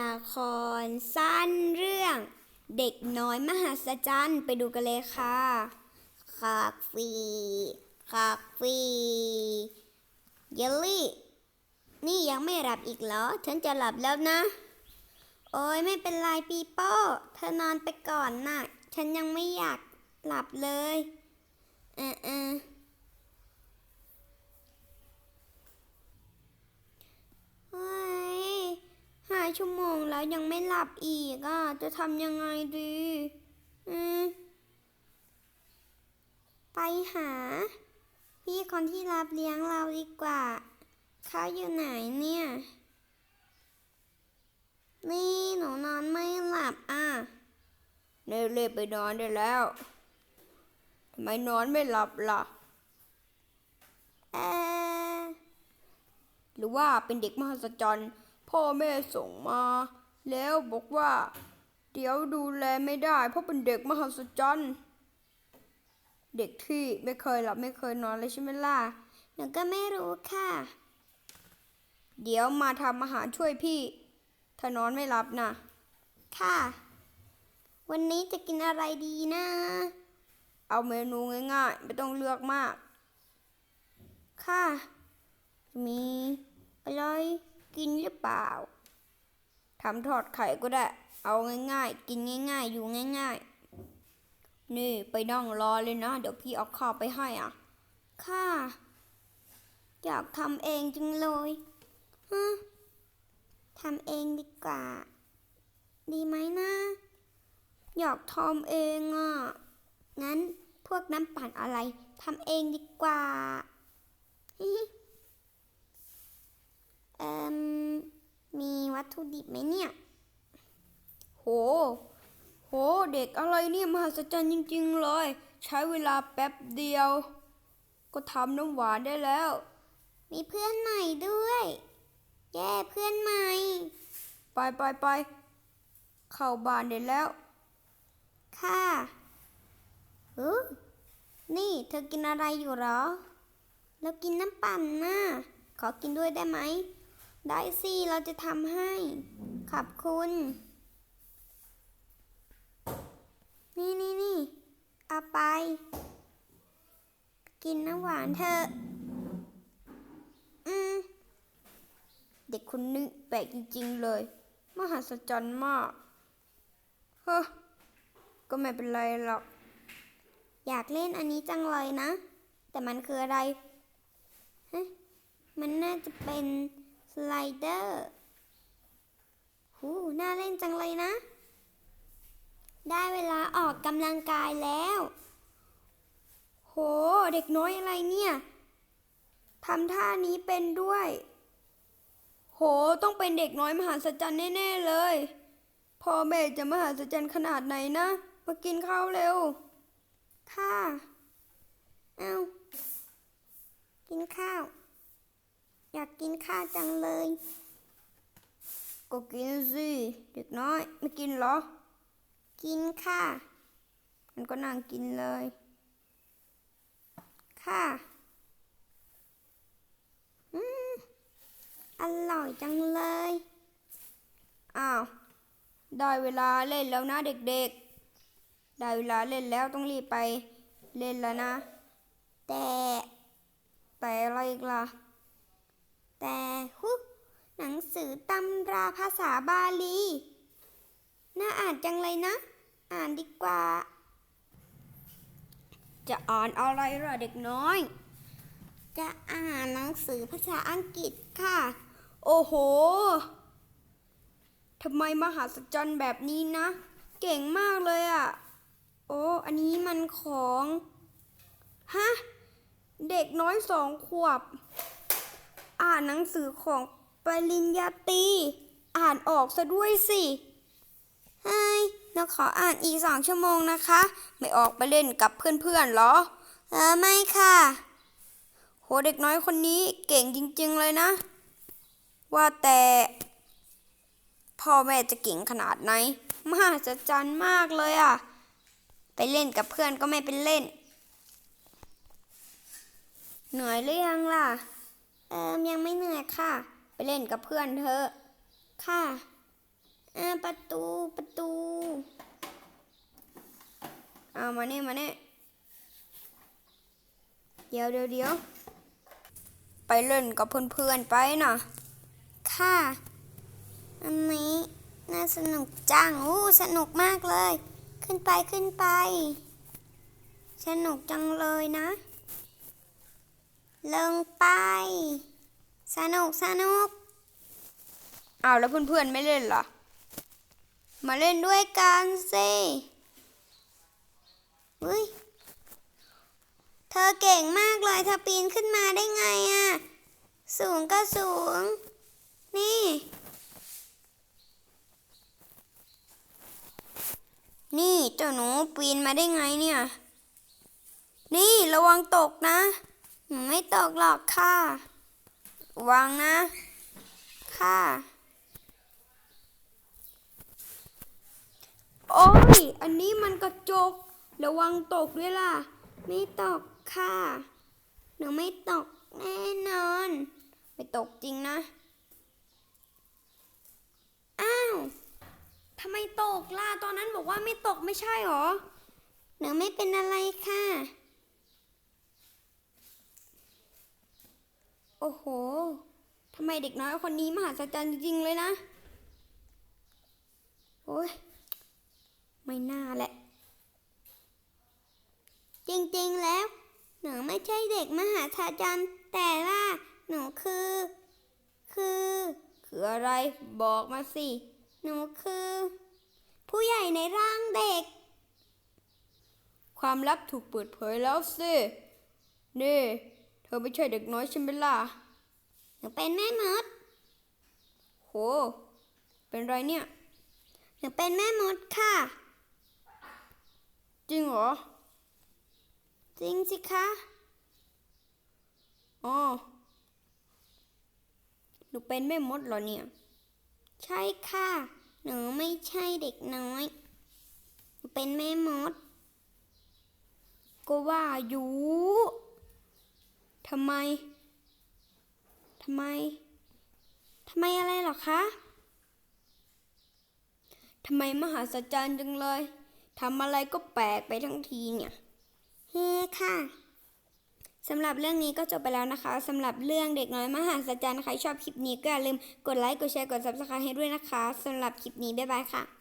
ละครสั้นเรื่อง เด็กน้อยมหัศจรรย์ไปดูกันเลยค่ะคากฟีคากฟีเยลลี่ นี่ยังไม่หลับอีกเหรอ ฉันจะหลับแล้วนะ โอ้ยไม่เป็นไรปีโป้เธอนอนไปก่อนนะฉันยังไม่อยากหลับเลย เออเออเฮ้ย ชั่วโมงแล้วยังไม่หลับอีกอะ จะทำยังไงดี อืม ไปหา พี่คนที่รับเลี้ยงเราดีกว่า เขาอยู่ไหนเนี่ย นี่หนูนอนไม่หลับอะเน่รีบไปนอนได้แล้ว ทำไมนอนไม่หลับล่ะ เออหรือว่าเป็นเด็กมหัศจรรย์ พ่อแม่ส่งมา แล้วบอกว่า เดี๋ยวดูแลไม่ได้ เพราะเป็นเด็กมหัศจรรย์เด็กที่ไม่เคยหลับไม่เคยนอนเลยใช่ไหมล่ะหนูก็ไม่รู้ค่ะ เดี๋ยวมาทำอาหารช่วยพี่ ถ้านอนไม่หลับนะค่ะ วันนี้จะกินอะไรดีนะ เอาเมนูง่ายๆ ไม่ต้องเลือกมาก ค่ะ มี รือเปล่าทำทอดไข่ก็ได้ เอาง่ายๆ กินง่าย ๆ อยู่ง่าย ๆ นี่ไปนั่งรอเลยนะ เดี๋ยวพี่เอาข้าวไปให้อะ ค่ะ อยากทำเองจังเลยฮะทำเองดีกว่า ดีไหมนะ อยากทำเองอะ งั้นพวกน้ำปั่นอะไรทำเองดีกว่า ฮิฮิเอ่มมี วัตถุดิบไหมเนี่ย โห โห เด็กอะไรเนี่ยมหัศจรรย์จริง ๆ เลย ใช้เวลาแป๊บเดียว ก็ทำน้ำหวานได้แล้ว มีเพื่อนใหม่ด้วย แย่เพื่อนใหม่ ไปไปไปเข้าบ้านได้แล้ว ค่ะเออนี่เธอกินอะไรอยู่เหรอ แล้วกินน้ำปั่นนะขอกินด้วยได้ไหม ได้สิ เราจะทำให้ ขอบคุณ นี่นี่นี่เอาไป กินน้ำหวานเถอะ อืม เด็กคนนี้แปลกจริง ๆ เลย มหัศจรรย์มาก เฮ้อ ก็ไม่เป็นไรหรอก อยากเล่นอันนี้จังเลยนะ แต่มันคืออะไรฮะมันน่าจะเป็น ไลเดอร์หูน่าเล่นจังเลยนะ ได้เวลาออกกำลังกายแล้ว โห เด็กน้อยอะไรเนี่ยทำท่านี้เป็นด้วย โห ต้องเป็นเด็กน้อยมหัศจรรย์แน่ ๆ เลยพ่อแม่จะมหัศจรรย์ขนาดไหนนะ มากินข้าวเร็ว ค่ะ เอากินข้าว อยากกินข้าวจังเลย ก็กินสิเด็กน้อย ไม่กินเหรอ กินค่ะมันก็นั่งกินเลย ค่ะอืมอร่อยจังเลย อ้าว ได้เวลาเล่นแล้วนะเด็กๆ ได้เวลาเล่นแล้วต้องรีบไปเล่นแล้วนะ แต่ แต่อะไรอีกล่ะแต่ฮุหนัง สือตำราภาษาบาลี น่าอ่านจังเลยนะ อ่านดีกว่า จะอ่านอะไรล่ะเด็กน้อย จะอ่านหนังสือภาษาอังกฤษค่ะ โอ้โหทำไมมหัศจรรย์แบบนี้นะ เก่งมากเลยอะ่ะ โอ้ อันนี้มันของ ฮะ เด็กน้อยสองขวบ อ่านหนังสือของ ปริญญาตรีอ่านออกซะด้วยสิเฮ้ยเราขออ่านอีกสองชั่วโมงนะคะ ไม่ออกไปเล่นกับเพื่อนๆเหรอ เออไม่ค่ะ โหเด็กน้อยคนนี้เก่งจริงๆเลยนะ ว่าแต่พ่อแม่จะเก่งขนาดไหนมหัศจรรย์มากเลยอะ ไปเล่นกับเพื่อนก็ไม่เป็นเล่น เหนื่อยหรือยังล่ะ เออยังไม่เหนื่อยค่ะ ไปเล่นกับเพื่อนเถอค่ะอ่าประตูประตู เอามาเนี่มาเนี่เดี๋ยวเดี๋ยวเดี๋ยวไปเล่นกับเพื่อนๆไปนะค่ะ อันนี้น่าสนุกจังอู้สนุกมากเลย ขึ้นไปขึ้นไป สนุกจังเลยนะ ลงไป สนุกสนุกอ้าวแล้วเพื่อนๆไม่เล่นเหรอ มาเล่นด้วยกันสิอุ้ย เธอเก่งมากเลยเธอปีนขึ้นมาได้ไงอะสูงก็สูง นี่ นี่เจ้าหนูปีนมาได้ไงเนี่ย นี่ระวังตกนะ ไม่ตกหรอกค่ะ วังนะ ค่ะ โอ้ย อันนี้มันกระจก ระวังตกด้วยล่ะ ไม่ตกค่ะ หนูไม่ตกแน่นอน ไม่ตกจริงนะ อ้าวทำไมตกล่ะ ตอนนั้นบอกว่าไม่ตกไม่ใช่หรอ หนูไม่เป็นอะไรค่ะ อ้โหทำไมเด็กน้อยคนนี้มหัศจรรย์จริง ๆ เลยนะ โอ้ยไม่น่าแหละ จริงๆแล้ว หนูไม่ใช่เด็กมหาศาลจันทร์แต่ว่าหนูคือ คือ คืออะไรบอกมาสิ หนูคือ ผู้ใหญ่ในร่างเด็ก ความลับถูกเปิดเผยแล้วสิ นี่ เธอไม่ใช่เด็กน้อยใช่ไหมล่ะหนูเป็นแม่มด โห เป็นไรเนี่ย หนูเป็นแม่มดค่ะ จริงเหรอ จริงสิคะอ๋อหนูเป็นแม่มดเหรอเนี่ย ใช่ค่ะ หนูไม่ใช่เด็กน้อย หนูเป็นแม่มด ก็ว่าอยู่ ทำไม ทำไม ทำไมอะไรหรอคะ ทำไมมหาศจรรย์จังเลย ทำอะไรก็แปลกไปทั้งทีเนี่ย เฮ้ค่ะสำหรับเรื่องนี้ก็จบไปแล้วนะคะสำหรับเรื่องเด็กน้อยมหาศจรรย์ใครชอบคลิปนี้ก็อย่าลืมกดไลค์ กดแชร์ กด subscribe ให้ด้วยนะคะสำหรับคลิปนี้ บ๊ายบายค่ะ